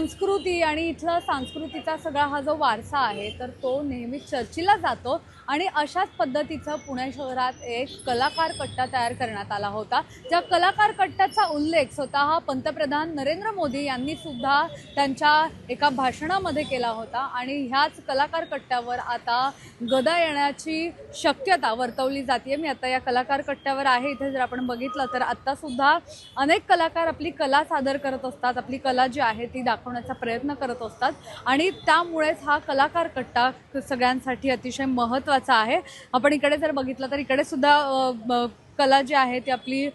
संस्कृती आणि इथला सांस्कृतीचा सगळा हा जो वारसा आहे तर तो नेहमी चर्चेला जातो. आणि अशाच पद्धतीचं पुणे शहरात एक कलाकार कट्टा तयार करण्यात आला होता. ज्या कलाकार कट्ट्याचा उल्लेख स्वतः पंतप्रधान नरेंद्र मोदी यांनी सुद्धा त्यांच्या एका भाषणामध्ये केला होता. आणि ह्याच कलाकार कट्ट्यावर आता गदा येण्याची शक्यता वर्तवली जाते मी आता या कलाकार कट्ट्यावर आहे. इथे जर आपण बघितलं तर आत्तासुद्धा अनेक कलाकार आपली कला सादर करत असतात. आपली कला जी आहे ती दाखवण्याचा प्रयत्न करत असतात. आणि त्यामुळेच हा कलाकार कट्टा सगळ्यांसाठी अतिशय महत्त्वाचा आहे. आपण इकडे जर बघितलं तर इकडे सुद्धा ब- कला जी आहे ती आपली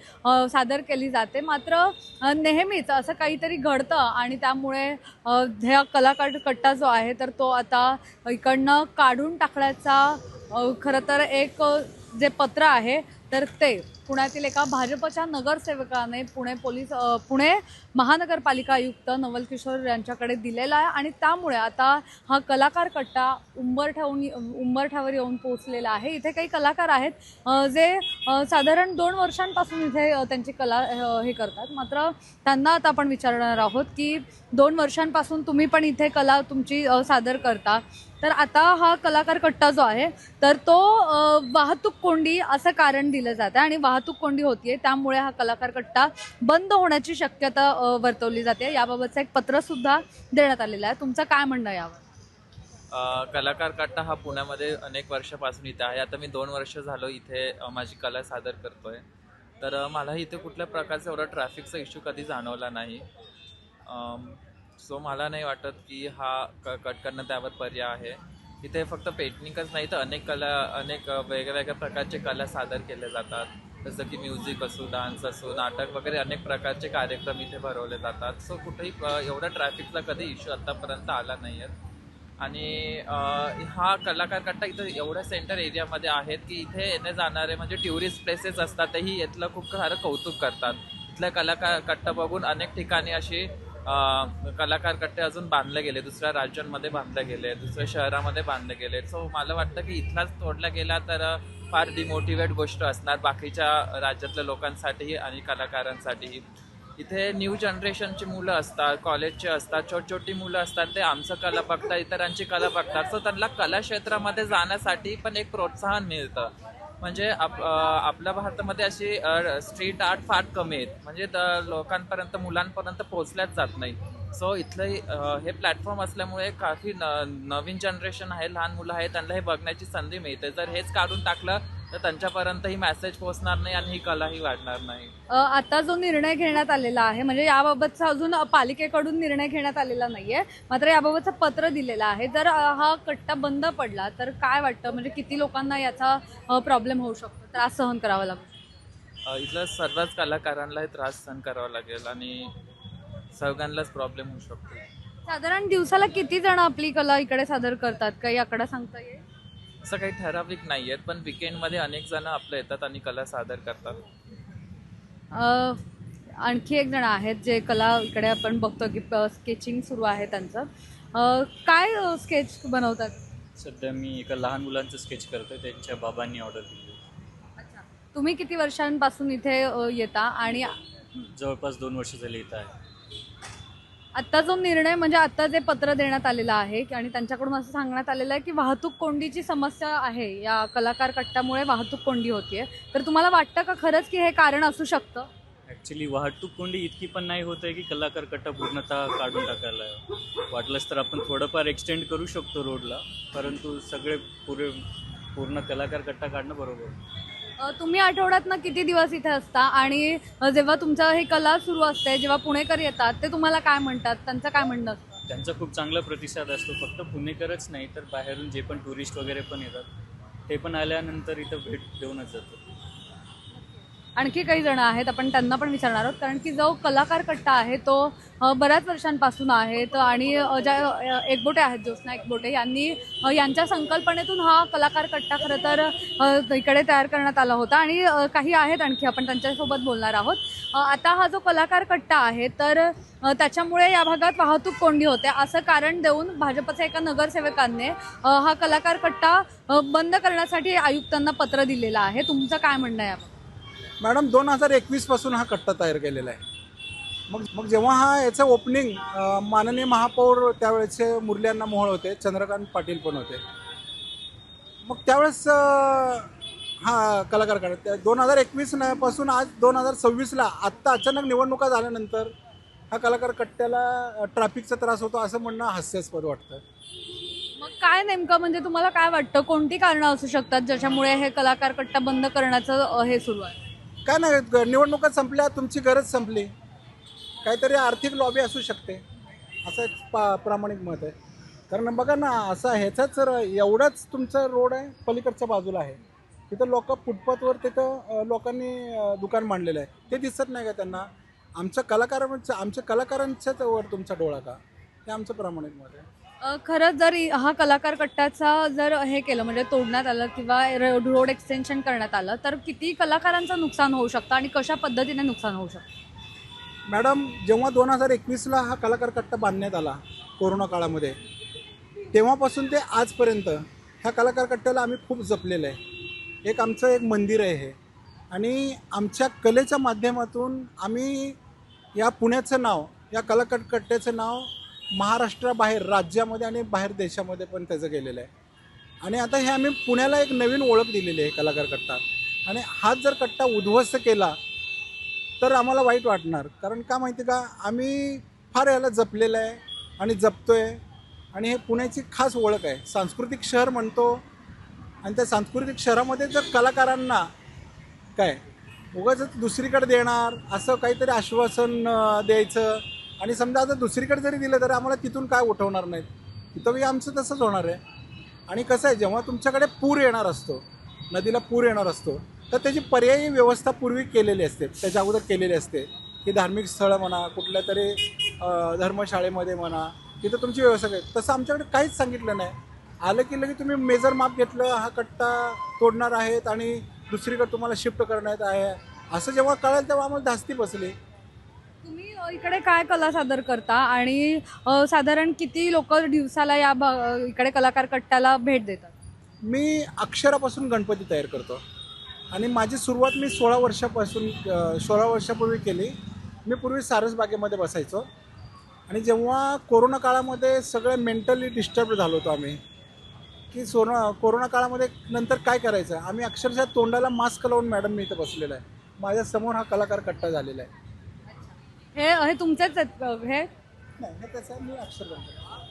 सादर केली जाते. मात्र नेहमीच असं काहीतरी घडतं आणि त्यामुळे ह्या कलाकार कट्टा जो आहे तर तो आता इकडनं काढून टाकण्याचा खरं तर एक जे पत्र आहे तर ते पुण्यातील एका भाजपच्या नगरसेवकाने पुणे पोलीस पुणे महानगरपालिका आयुक्त नवल किशोर यांच्याकडे दिलेला आहे आणि त्यामुळे आता हा कलाकार कट्टा उंबरठ्याहून उंबरठ्यावर येऊन पोहोचलेला आहे. इथे काही कलाकार आहेत जे साधारण दोन वर्षांपासून इथे त्यांची कला हे करतात. मात्र त्यांना आता आपण विचारणार आहोत की दोन वर्षांपासून तुम्ही पण इथे कला तुमची सादर करता. तर आता हा कलाकार कट्टा जो आहे तर तो वाहतूक कोंडी असं कारण दिलं जातं आणि वाहतूक कोंडी होतीये त्यामुळे हा कलाकार कट्टा बंद होण्याची शक्यता वर्तवली जाते. याबाबतचं एक पत्र सुद्धा देण्यात आलेलं आहे. तुमचं काय म्हणणं आहे यावर? कलाकार कट्टा हा पुण्यामध्ये अनेक वर्षापासून इथे आहे. आता मी दोन वर्ष झालो इथे माझी कला सादर करतोय. तर मला इथे कुठल्या प्रकारचा एवढा ट्रॅफिकचा इश्यू कधी जाणवला नाही. सो मला नाही वाटत की हा क कट करणं त्यावर पर्याय आहे. इथे फक्त पेटनिकच नाही तर अनेक कला अनेक वेगळ्या वेगवेगळ्या प्रकारचे कला सादर केले जातात. जसं की म्युझिक असो डान्स असो नाटक वगैरे अनेक प्रकारचे कार्यक्रम इथे भरवले जातात. सो कुठेही एवढा ट्रॅफिकचा कधी इश्यू आत्तापर्यंत आला नाही आहे आणि हा कलाकार कट्टा इथं एवढ्या सेंटर एरियामध्ये आहेत की इथे येणे जाणारे म्हणजे टुरिस्ट प्लेसेस असतात तेही इथलं खूप सारं कौतुक करतात. इथल्या कलाकार कट्टा बघून अनेक ठिकाणी अशी कलाकार कट्टे अजून बांधले गेले दुसऱ्या राज्यांमध्ये बांधले गेले दुसऱ्या शहरामध्ये बांधले गेले. सो मला वाटतं की इथलाच तोडला गेला तर फार डिमोटिवेट गोष्ट असणार बाकीच्या राज्यातल्या लोकांसाठीही आणि कलाकारांसाठीही. इथे न्यू जनरेशनची मुलं असतात कॉलेजचे असतात छोटी छोटी मुलं असतात ते आमचं कला बघतात इतरांची कला बघतात. सो त्यांना कला क्षेत्रामध्ये जाण्यासाठी पण एक प्रोत्साहन मिळतं. म्हणजे आप आपल्या भारतामध्ये अशी स्ट्रीट आर्ट फार कमी आहेत. म्हणजे लोकांपर्यंत मुलांपर्यंत पोहोचल्याच जात नाही. सो इथलं हे प्लॅटफॉर्म असल्यामुळे काफी न नवीन जनरेशन आहे लहान मुलं आहेत त्यांना हे बघण्याची संधी मिळते. जर हेच काढून टाकलं तर त्यांच्यापर्यंत ही मेसेज पोहोचणार नाही आणि ही कलाही वाढणार नाही. अ, आता जो निर्णय घेण्यात आलेला आहे म्हणजे याबाबतचा अजून पालिकेकडून निर्णय घेण्यात आलेला नाहीये मात्र याबाबतचं पत्र दिलेलं आहे. जर अ, हा कट्टा बंद पडला तर काय वाटतं? म्हणजे किती लोकांना याचा प्रॉब्लेम होऊ शकतो? त्रास सहन करावा लागतो. अ, इथल्या सर्वच कलाकारांना त्रास सहन करावा लागेल आणि सगळ्यांनाच प्रॉब्लेम होऊ शकतो. साधारण दिवसाला किती जण आपली कला इकडे सादर करतात? काही आकडा सांगता येईल? असं काही ठराविक नाही आहेत पण विकेंडमध्ये अनेक जण आपलं येतात आणि कला सादर करतात. अ, आणखी एक जण आहेत जे कला इकडे आपण बघतो की स्केचिंग सुरू आहे त्यांचं. अ, काय स्केच बनवतात? सध्या मी एका लहान मुलांचं स्केच करतोय त्यांच्या बाबांनी ऑर्डर दिली. अच्छा. तुम्ही किती वर्षांपासून इथे येता आणि जवळपास दोन वर्ष झाली इथं आहे. आत्ता जो निर्णय म्हणजे आत्ता जे पत्र देण्यात आलेलं आहे आणि त्यांच्याकडून असं सांगण्यात आलेलं आहे की वाहतूक कोंडीची समस्या आहे या कलाकार कट्ट्यामुळे वाहतूक कोंडी होतीये. तर तुम्हाला वाटतं का खरंच की हे कारण असू शकतं? ॲक्च्युली वाहतूक कोंडी इतकी पण नाही होत आहे की कलाकार कट्टा पूर्णतः काढून टाकायला वाटलंच तर आपण थोडंफार एक्सटेंड करू शकतो रोडला परंतु सगळे पुरे पूर्ण कलाकार कट्टा काढणं बरोबर. तुम्ही आठवड्यातनं किती दिवस इथे असता? आणि जेव्हा तुमचं हे कला सुरू असते जेव्हा पुणेकर येतात ते तुम्हाला काय म्हणतात? त्यांचं काय म्हणणं असतं? त्यांचा खूप चांगला प्रतिसाद असतो. फक्त पुणेकरच नाही तर बाहेरून जे पण टुरिस्ट वगैरे पण येतात ते पण आल्यानंतर इथं भेट देऊनच जातो आणखी काही जण आहेत आपण त्यांना पण विचारणार आहोत. कारण की जो कलाकार कट्टा आहे तो बऱ्याच वर्षांपासून आहे तर आणि ज्या एकबोटे आहेत ज्योत्ना एकबोटे यांनी यांच्या संकल्पनेतून हा कलाकार कट्टा खरं तर इकडे तयार करण्यात आला होता. आणि काही आहेत आणखी आपण त्यांच्यासोबत बोलणार आहोत. आता हा जो कलाकार कट्टा आहे तर त्याच्यामुळे या भागात वाहतूक कोंडी होते. असं कारण देऊन भाजपच्या एका नगरसेवकांनी हा कलाकार कट्टा बंद करण्यासाठी आयुक्तांना पत्र दिलेलं आहे. तुमचं काय म्हणणं आहे आपण मॅडम दोन हजार एकवीसपासून हा कट्टा तयार केलेला आहे. मग मग जेव्हा हा याचं ओपनिंग माननीय महापौर त्यावेळेचे मुरल्यांना मोहळ होते चंद्रकांत पाटील पण होते. मग त्यावेळेस हा कलाकार काढत दोन हजार एकवीसपासून आज दोन हजार सव्वीसला आत्ता अचानक निवडणुका झाल्यानंतर हा कलाकार कट्ट्याला ट्रॅफिकचा त्रास होतो असं म्हणणं हास्यास्पद वाटतं. मग काय नेमकं म्हणजे तुम्हाला काय वाटतं? कोणती कारणं असू शकतात ज्याच्यामुळे हे कलाकार कट्टा बंद करण्याचं हे सुरू आहे? काय नाही ग- निवडणुका संपल्या तुमची गरज संपली. काहीतरी आर्थिक लॉबी असू शकते. असं एक पा प्रामाणिक मत आहे. कारण बघा ना असं ह्याचाच एवढाच तुमचा रोड आहे पलीकडच्या बाजूला आहे. तिथं लोक फुटपाथवर तिथं लोकांनी दुकान मांडलेलं आहे. ते दिसत नाही का त्यांना? आमच्या कलाकारांच्या आमच्या कलाकारांच्याच वर तुमचा डोळा का? हे आमचं प्रामाणिक मत आहे. खरंच जर हा कलाकार कट्ट्याचा जर हे केलं म्हणजे तोडण्यात आलं किंवा रोड रोड एक्सटेन्शन करण्यात आलं तर किती कलाकारांचं नुकसान होऊ शकतं आणि कशा पद्धतीने नुकसान होऊ शकतं? मॅडम जेव्हा दोन हजार एकवीसला हा कलाकार कट्टा बांधण्यात आला कोरोना काळामध्ये तेव्हापासून ते आजपर्यंत ह्या कलाकार कट्ट्याला आम्ही खूप जपलेलं आहे. एक आमचं एक मंदिर आहे हे. आणि आमच्या कलेच्या माध्यमातून आम्ही या पुण्याचं नाव या कलाकार कट्ट्याचं नाव महाराष्ट्राबाहेर राज्यामध्ये आणि बाहेर देशामध्ये पण त्याचं गेलेलं आहे. आणि आता हे आम्ही पुण्याला एक नवीन ओळख दिलेली आहे कलाकार कट्टा. आणि हाच जर कट्टा उद्ध्वस्त केला तर आम्हाला वाईट वाटणार. कारण का माहिती का आम्ही फार याला जपलेलं आहे आणि जपतो आहे आणि हे पुण्याची खास ओळख आहे. सांस्कृतिक शहर म्हणतो. आणि त्या सांस्कृतिक शहरामध्ये जर कलाकारांना काय उगाच दुसरीकडे देणार असं काहीतरी आश्वासन द्यायचं आणि समजा आता दुसरीकडे जरी दिलं तरी आम्हाला तिथून काय उठवणार नाहीत? तिथंही आमचं तसंच होणार आहे. आणि कसं आहे जेव्हा तुमच्याकडे पूर येणार असतो नदीला पूर येणार असतो तर त्याची पर्यायी व्यवस्था पूर्वी केलेली असते त्याच्या अगोदर केलेली असते. की धार्मिक स्थळं म्हणा कुठल्या तरी धर्मशाळेमध्ये म्हणा तिथं तुमची व्यवस्था काय तसं आमच्याकडे काहीच सांगितलं नाही. आलं की लगे तुम्ही मेजर माप घेतलं हा कट्टा तोडणार आहेत आणि दुसरीकडे तुम्हाला शिफ्ट करण्यात आहे. असं जेव्हा कळेल तेव्हा आम्हाला धास्ती बसली. इकडे काय कला सादर करता? आणि साधारण किती लोक दिवसाला या भा- इकडे कलाकार कट्ट्याला भेट देतात? मी अक्षरापासून गणपती तयार करतो. आणि माझी सुरुवात मी सोळा वर्षापासून सोळा वर्षापूर्वी केली. मी पूर्वी सारसबागेमध्ये बसायचो. आणि जेव्हा कोरोना काळामध्ये सगळे मेंटली डिस्टर्ब झालो होतो आम्ही की सोना कोरोना काळामध्ये नंतर काय करायचं? आम्ही अक्षरशः तोंडाला मास्क लावून मॅडम मी इथं बसलेलं आहे. माझ्यासमोर हा कलाकार कट्टा झालेला आहे. हे हे तुमचेच आहेत हे? नाही हे त्याचं मी अक्षर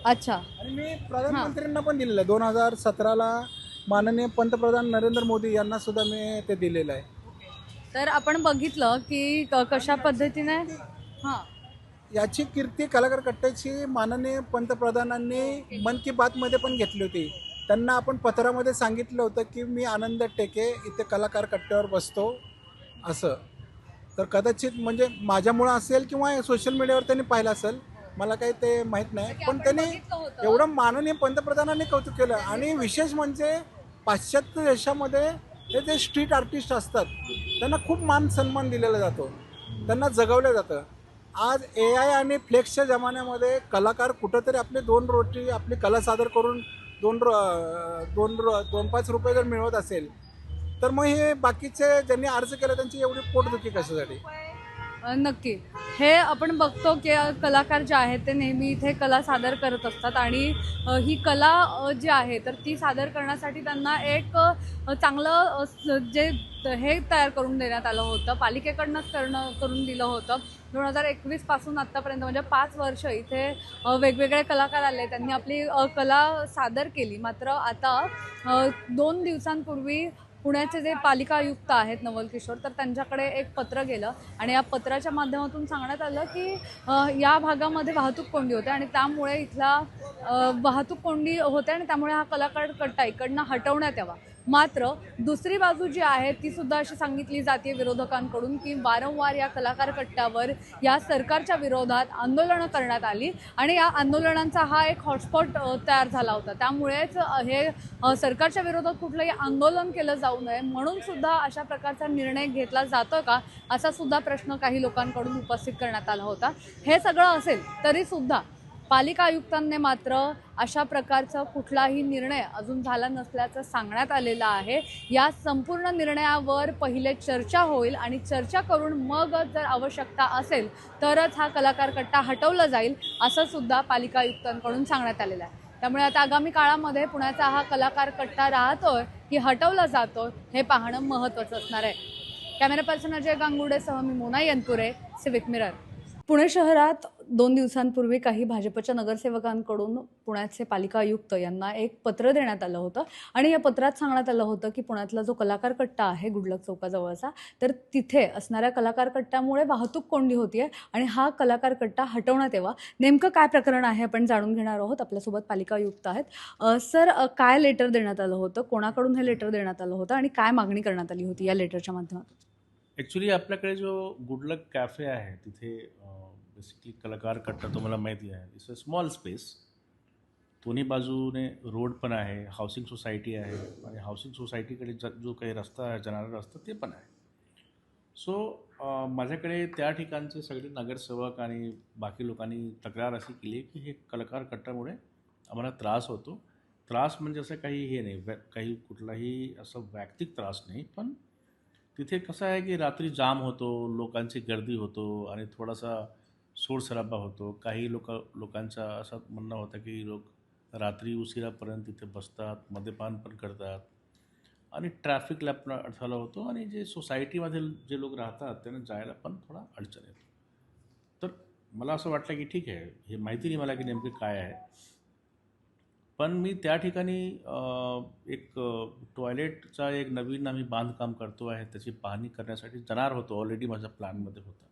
अच्छा. आणि मी प्रधानमंत्र्यांना पण दिलेलं आहे. दोन हजार सतराला माननीय पंतप्रधान नरेंद्र मोदी यांना सुद्धा मी ते दिलेलं आहे. तर आपण बघितलं की क- कशा पद्धतीने? हां. याची कीर्ती कलाकार कट्ट्याची माननीय पंतप्रधानांनी मन की बातमध्ये पण घेतली होती. त्यांना आपण पत्रामध्ये सांगितलं होतं की मी आनंद टेके इथे कलाकार कट्ट्यावर बसतो असं. तर कदाचित म्हणजे माझ्यामुळं असेल किंवा सोशल मीडियावर त्यांनी पाहिलं असेल मला काही ते माहीत नाही. पण त्यांनी. एवढं माननीय पंतप्रधानांनी कौतुक केलं आणि विशेष म्हणजे पाश्चात्य देशामध्ये हे जे स्ट्रीट आर्टिस्ट असतात त्यांना खूप मान सन्मान दिलेला जातो. त्यांना जगवलं जातं. आज ए आय आणि फ्लेक्सच्या जमान्यामध्ये कलाकार कुठंतरी आपले दोन रोटी आपली कला सादर करून दोन रो दोन रो दोन पाच रुपये जर मिळवत असेल तर मग हे बाकीचे ज्यांनी अर्ज केला त्यांची एवढी पोटदुखी कशासाठी? नक्की. हे आपण बघतो की कलाकार जे आहेत ते नेहमी इथे कला सादर करत असतात आणि ही कला जी आहे तर ती सादर करण्यासाठी त्यांना एक चांगलं जे हे तयार करून देण्यात आलं होतं पालिकेकडनंच करणं करून दिलं होतं. दोन हजार एकवीसपासून आत्तापर्यंत म्हणजे पाच वर्ष इथे वेगवेगळे कलाकार आले. त्यांनी आपली कला सादर केली. मात्र आता दोन दिवसांपूर्वी पुण्याचे जे पालिका आयुक्त आहेत नवल किशोर तर त्यांच्याकडे एक पत्र गेलं आणि या पत्राच्या माध्यमातून सांगण्यात आलं की या भागामध्ये वाहतूक कोंडी होते आणि त्यामुळे इथला वाहतूक कोंडी होते आणि त्यामुळे हा कलाकार कट्टा इकडनं हटवण्यात यावा. मात्र दुसरी बाजू जी आहे ती सुद्धा अशी सांगितली जाते विरोधकांकडून की वारंवार या कलाकार कट्ट्यावर या सरकारच्या विरोधात आंदोलनं करण्यात आली आणि या आंदोलनांचा हा एक हॉटस्पॉट तयार झाला होता. त्यामुळेच हे सरकारच्या विरोधात कुठलंही आंदोलन केलं जाऊ नये म्हणून सुद्धा अशा प्रकारचा निर्णय घेतला जातो का असा सुद्धा प्रश्न काही लोकांकडून उपस्थित करण्यात आला होता. हे सगळं असेल तरी सुद्धा पालिका आयुक्तांनी मात्र अशा प्रकारचा कुठलाही निर्णय अजून झाला नसल्याचं सांगण्यात आलेलं आहे. या संपूर्ण निर्णयावर पहिले चर्चा होईल आणि चर्चा करून मग जर आवश्यकता असेल तरच हा कलाकार कट्टा हटवला जाईल असं सुद्धा पालिका आयुक्तांकडून सांगण्यात आलेलं आहे. त्यामुळे आता आगामी काळामध्ये पुण्याचा हा कलाकार कट्टा राहतोय की हटवला जातोय हे पाहणं महत्त्वाचं असणार आहे. कॅमेरा पर्सन अजय गांगुडेसह मी मोना यनपुरे सिविक मिरर. पुणे शहरात दोन दिवसांपूर्वी काही भाजपच्या नगरसेवकांकडून पुण्याचे पालिका आयुक्त यांना एक पत्र देण्यात आलं होतं. आणि या पत्रात सांगण्यात आलं होतं की पुण्यातला जो कलाकार कट्टा आहे गुडलक चौकाजवळचा तर तिथे असणाऱ्या कलाकार कट्ट्यामुळे वाहतूक कोंडी होतीये आणि हा कलाकार कट्टा हटवण्यात यावा. नेमकं काय प्रकरण आहे आपण जाणून घेणार आहोत. आपल्यासोबत पालिका आयुक्त आहेत. सर काय लेटर देण्यात आलं होतं? कोणाकडून हे लेटर देण्यात आलं होतं? आणि काय मागणी करण्यात आली होती या लेटरच्या माध्यमातून? ॲक्च्युली आपल्याकडे जो गुडलक कॅफे आहे तिथे बेसिकली कलाकार कट्टा तुम्हाला माहिती आहे. इट्स अ स्मॉल स्पेस दोन्ही बाजूने रोड पण आहे हाऊसिंग सोसायटी आहे आणि हाऊसिंग सोसायटीकडे ज जो काही रस्ता आहे जाणारा रस्ता ते पण आहे. सो माझ्याकडे त्या ठिकाणचे सगळे नगरसेवक आणि बाकी लोकांनी तक्रार अशी केली की हे कलाकार कट्ट्यामुळे आम्हाला त्रास होतो. त्रास म्हणजे असं काही हे नाही वै काही कुठलाही असं वैयक्तिक त्रास नाही पण तिथे कसं आहे की रात्री जाम होतो लोकांची गर्दी होतो आणि थोडासा सोडसराबा होतो. काही लोक लोकांचा असं म्हणणं होतं की लोक रात्री उशिरापर्यंत तिथे बसतात मद्यपान पण करतात. आणि ट्रॅफिकला पण अडथळा होतो आणि जे सोसायटीमधील जे लोक राहतात त्यांना जायला पण थोडा अडचण येतो. तर मला असं वाटलं की ठीक आहे हे माहिती नाही मला की नेमकं काय आहे. पण मी त्या ठिकाणी एक टॉयलेटचा एक नवीन आम्ही बांधकाम करतो आहे त्याची पाहणी करण्यासाठी जाणार होतो ऑलरेडी माझ्या प्लॅनमध्ये होतं.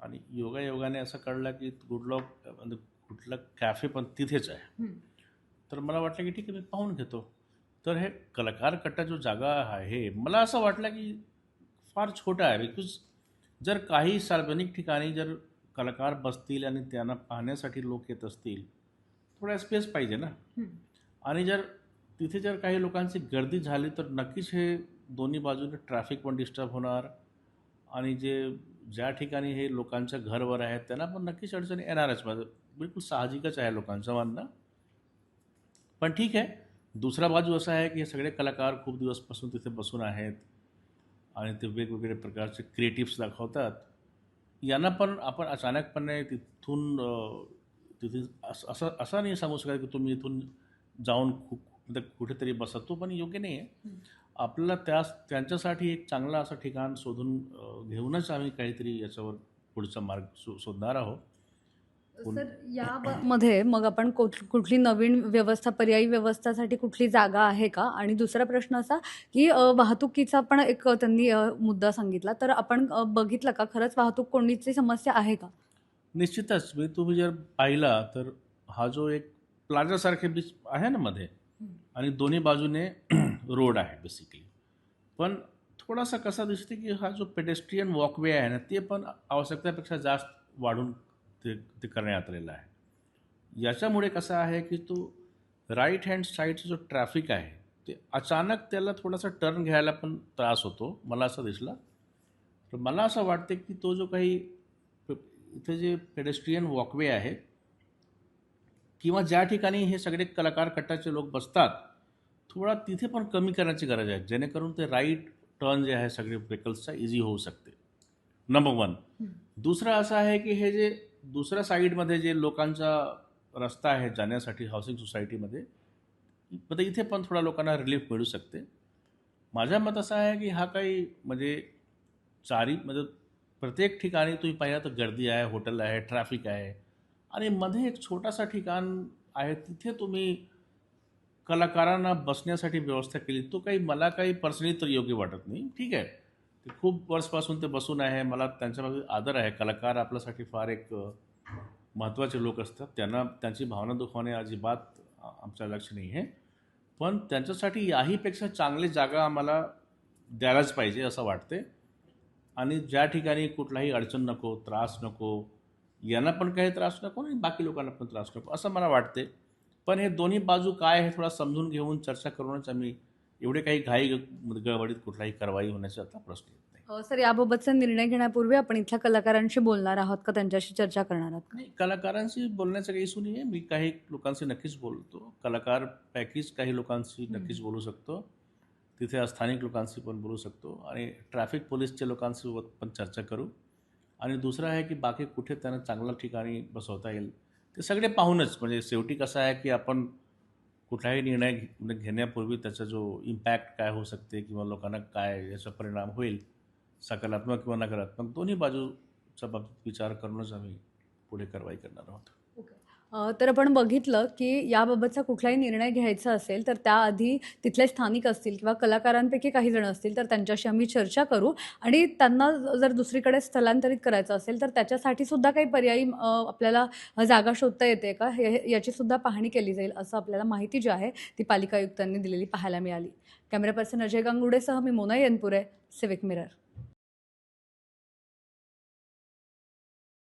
आणि योगायोगाने असं कळलं की गुडलॉक म्हणजे कुठलं कॅफे पण तिथेच आहे. तर मला वाटलं की ठीक आहे मी पाहून घेतो. तर हे कलाकार कट्टा जो जागा आहे मला असं वाटलं की फार छोटा आहे बिकॉज जर काही सार्वजनिक ठिकाणी जर कलाकार बसतील आणि त्यांना पाहण्यासाठी लोक येत असतील थोडा स्पेस पाहिजे ना. आणि जर तिथे जर काही लोकांची गर्दी झाली तर नक्कीच हे दोन्ही बाजूने ट्रॅफिक पण डिस्टर्ब होणार. आणि जे ज्या ठिकाणी हे लोकांचं घरवर आहे त्यांना पण नक्कीच अडचणी येणारच. माझं बिलकुल साहजिकच आहे लोकांचं म्हणणं पण ठीक आहे. दुसरा बाजू असा आहे की हे सगळे कलाकार खूप दिवसपासून तिथे बसून आहेत. आणि ते वेगवेगळे प्रकारचे क्रिएटिव्स दाखवतात. यांना पण आपण अचानकपणे तिथून तिथे असं असं असं नाही सांगू शकत की तुम्ही इथून जाऊन खूप कुठेतरी बसा तो पण योग्य नाही आहे आपल्याला त्या त्यांच्यासाठी एक चांगलं असं ठिकाण शोधून घेऊनच आम्ही काहीतरी याच्यावर पुढचा मार्ग शो शोधणार आहोत. सर या ब- मध्ये मग आपण कुठ- कुठली नवीन व्यवस्था पर्यायी व्यवस्थासाठी कुठली जागा आहे का? आणि दुसरा प्रश्न असा की वाहतुकीचा पण एक त्यांनी मुद्दा सांगितला. तर आपण बघितलं का? खरंच वाहतूक कोंडीची समस्या आहे का? निश्चितच. मी तुम्ही जर पाहिला तर हा जो एक प्लाझासारखे बीच आहे ना मध्ये आणि दोन्ही बाजूने रोड आहे बेसिकली पण थोडासा कसा दिसते की हा जो पेडेस्ट्रियन वॉकवे आहे ना ते पण आवश्यकतेपेक्षा जास्त वाढून ते ते करण्यात आलेलं आहे. याच्यामुळे कसं आहे की तो राईट हँड साईडचा जो ट्रॅफिक आहे ते अचानक त्याला थोडासा टर्न घ्यायला पण त्रास होतो. मला असं दिसला. तर मला असं वाटते की तो जो काही इथे जे पेडेस्ट्रियन वॉकवे आहे किंवा ज्या ठिकाणी हे सगळे कलाकार कट्टाचे लोक बसतात थोडा तिथे पण कमी करण्याची गरज आहे जेणेकरून ते राईट टर्न जे आहे सगळे व्हेकल्सचा इझी होऊ शकते. नंबर वन दुसरं असं आहे की हे जे दुसऱ्या साईडमध्ये जे लोकांचा रस्ता आहे जाण्यासाठी हाऊसिंग सोसायटीमध्ये तर इथे पण थोडा लोकांना रिलीफ मिळू शकते. माझं मत असं आहे की हा काही म्हणजे चारी म्हणजे प्रत्येक ठिकाणी तुम्ही पाहिला तर गर्दी आहे हॉटेल आहे ट्रॅफिक आहे. आणि मध्ये एक छोटासा ठिकाण आहे तिथे तुम्ही कलाकारांना बसण्यासाठी व्यवस्था केली. तो काही मला काही पर्सनली तर योग्य वाटत नाही. ठीक आहे. ते खूप वर्षपासून ते बसून आहे. मला त्यांच्यामध्ये आदर आहे. कलाकार आपल्यासाठी फार एक महत्त्वाचे लोक असतात. त्यांना त्यांची भावना दुखवणे अजिबात आमच्या लक्ष नाही आहे. पण त्यांच्यासाठी याहीपेक्षा चांगली जागा आम्हाला द्यायलाच पाहिजे असं वाटते आणि ज्या ठिकाणी कुठलाही अडचण नको त्रास नको यांना पण काही त्रास नको आणि बाकी लोकांना पण त्रास नको असं मला वाटते पण हे दोन्ही बाजू काय आहे थोडा समजून घेऊन चर्चा करूनच आम्ही एवढे काही घाई गडबडीत कुठलाही कारवाई होण्याचा आता प्रश्न येत नाही. अ, सर याबाबतचा निर्णय घेण्यापूर्वी आपण इथल्या कलाकारांशी बोलणार आहोत का? त्यांच्याशी चर्चा करणार आहात? नाही कलाकारांशी बोलण्याचा काही इशू नाही आहे. मी काही लोकांशी नक्कीच बोलतो. कलाकार पॅकीज काही लोकांशी नक्कीच बोलू शकतो. तिथे स्थानिक लोकांशी पण बोलू शकतो आणि ट्रॅफिक पोलीसच्या लोकांसोबत पण चर्चा करू. आणि दुसरं आहे की बाकी कुठे त्यांना चांगल्या ठिकाणी बसवता येईल ते सगळे पाहूनच. म्हणजे शेवटी कसं आहे की आपण कुठलाही निर्णय घेण्यापूर्वी त्याचा जो इम्पॅक्ट काय होऊ शकते किंवा लोकांना काय याचा परिणाम होईल सकारात्मक किंवा नकारात्मक दोन्ही बाजूच्या बाबतीत विचार करूनच आम्ही पुढे कारवाई करणार आहोत. तर आपण बघितलं की याबाबतचा कुठलाही निर्णय घ्यायचा असेल तर त्याआधी तिथले स्थानिक असतील किंवा कलाकारांपैकी काही जण असतील तर त्यांच्याशी आम्ही चर्चा करू. आणि त्यांना जर दुसरीकडे स्थलांतरित करायचं असेल तर त्याच्यासाठी सुद्धा काही पर्यायी आपल्याला जागा शोधता येते का? हे याची सुद्धा पाहणी केली जाईल असं आपल्याला माहिती जी आहे ती पालिका आयुक्तांनी दिलेली पाहायला मिळाली. कॅमेरा पर्सन अजय गांगुडेसह मी मोना येनपुरे सिविक मिरर.